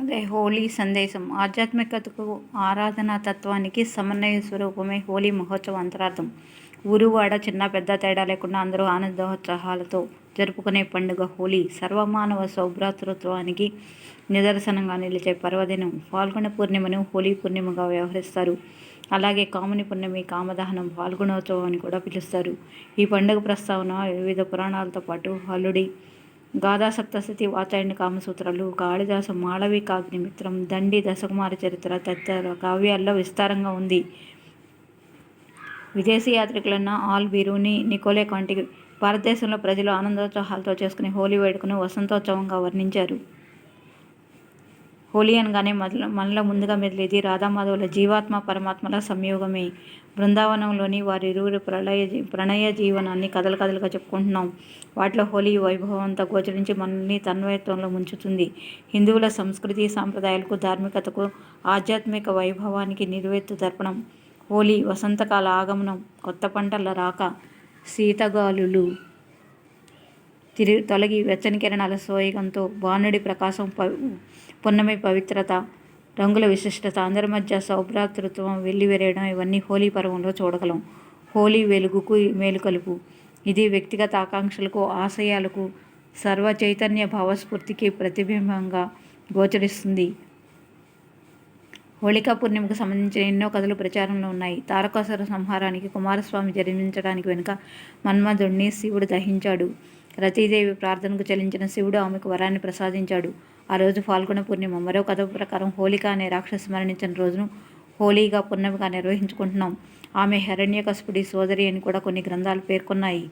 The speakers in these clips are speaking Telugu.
అదే హోలీ సందేశం. ఆధ్యాత్మికతకు ఆరాధనా తత్వానికి సమన్వయ స్వరూపమే హోలీ మహోత్సవం అంతరార్థం. ఊరువాడ చిన్న పెద్ద తేడా లేకుండా అందరూ ఆనందోత్సాహాలతో జరుపుకునే పండుగ హోలీ. సర్వమానవ సౌభ్రాతృత్వానికి నిదర్శనంగా నిలిచే పర్వదినం. పాల్గొన పూర్ణిమను హోలీ పూర్ణిమగా వ్యవహరిస్తారు. అలాగే కాముని పుణ్యమి కామదహనం పాల్గొనోత్సవం అని కూడా పిలుస్తారు. ఈ పండుగ ప్రస్తావన వివిధ పురాణాలతో పాటు హల్లుడి గాథా సప్తశతి వాచాయని కామసూత్రాలు కాళిదాసు మాళవికాగ్నిమిత్రం దండి దశకుమార చరిత్ర తదితర కావ్యాల్లో విస్తారంగా ఉంది. విదేశీ యాత్రికులన్న ఆల్ బిరూని నికోలే కాంటి భారతదేశంలో ప్రజలు ఆనందోత్సాహాలతో చేసుకునే హోలీ వేడుకను వసంతోత్సవంగా వర్ణించారు. హోలీ అనగానే మొదల మనలో ముందుగా మెదిలేది రాధామాధవుల జీవాత్మ పరమాత్మల సంయోగమే. బృందావనంలోని వారిరువురు ప్రళయ ప్రణయ జీవనాన్ని కథలు కథలుగా చెప్పుకుంటున్నాం. వాటిలో హోలీ వైభవంతో గోచరించి మనల్ని తన్వయత్వంలో ముంచుతుంది. హిందువుల సంస్కృతి సాంప్రదాయాలకు ధార్మికతకు ఆధ్యాత్మిక వైభవానికి నిర్వేత్తు తర్పణం. హోలీ వసంతకాల ఆగమనం కొత్త పంటల రాక శీతగాలులు తిరిగి తొలగి వెచ్చని కిరణాల సోయగంతో బాణుడి ప్రకాశం పున్నమి పవిత్రత రంగుల విశిష్టత అందరి మధ్య సౌభ్రాతృత్వం వెల్లివెరయడం ఇవన్నీ హోలీ పర్వంలో చూడగలం. హోలీ వెలుగుకు మేలుకలుపు ఇది వ్యక్తిగత ఆకాంక్షలకు ఆశయాలకు సర్వ చైతన్య భావస్ఫూర్తికి ప్రతిబింబంగా గోచరిస్తుంది. హోళికా పూర్ణిమకు సంబంధించిన ఎన్నో కథలు ప్రచారంలో ఉన్నాయి. తారకాసుర సంహారానికి కుమారస్వామి జన్మించడానికి వెనుక మన్మధుడిని శివుడు దహించాడు. రతీదేవి ప్రార్థనకు చెల్లించిన శివుడు ఆమెకు వరాన్ని ప్రసాదించాడు. ఆ రోజు ఫాల్గుణ పూర్ణిమ మరో కథ ప్రకారం హోళిక అనే రాక్షసు మరణించిన రోజును హోలీగా పున్నమిగా నిర్వహించుకుంటున్నాం. ఆమె హిరణ్యకశపుడి సోదరి అని కూడా కొన్ని గ్రంథాలు పేర్కొన్నాయి.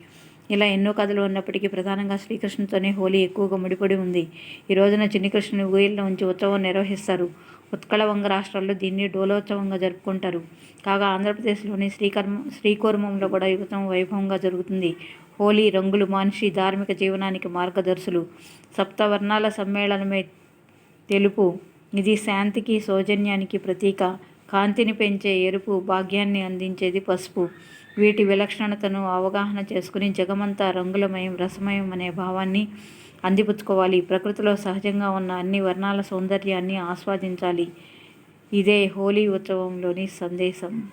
ఇలా ఎన్నో కథలు ఉన్నప్పటికీ ప్రధానంగా శ్రీకృష్ణుతోనే హోలీ ఎక్కువగా ముడిపడి ఉంది. ఈ రోజున చిన్ని కృష్ణుని ఊయల్లో ఉంచి ఉత్సవం నిర్వహిస్తారు. ఉత్కళవంగ రాష్ట్రాల్లో దీన్ని డోలోత్సవంగా జరుపుకుంటారు. కాగా ఆంధ్రప్రదేశ్లోని శ్రీకర్మ శ్రీకూర్మంలో కూడా యువతం వైభవంగా జరుగుతుంది. హోలీ రంగులు మనిషి ధార్మిక జీవనానికి మార్గదర్శులు. సప్తవర్ణాల సమ్మేళనమే తెలుపు. ఇది శాంతికి సౌజన్యానికి ప్రతీక. కాంతిని పెంచే ఎరుపు భాగ్యాన్ని అందించేది పసుపు. వీటి విలక్షణతను అవగాహన చేసుకుని జగమంతా రంగులమయం రసమయం అనే భావాన్ని అందిపుచ్చుకోవాలి. ప్రకృతిలో సహజంగా ఉన్న అన్ని వర్ణాల సౌందర్యాన్ని ఆస్వాదించాలి. ఇదే హోలీ ఉత్సవంలోని సందేశం.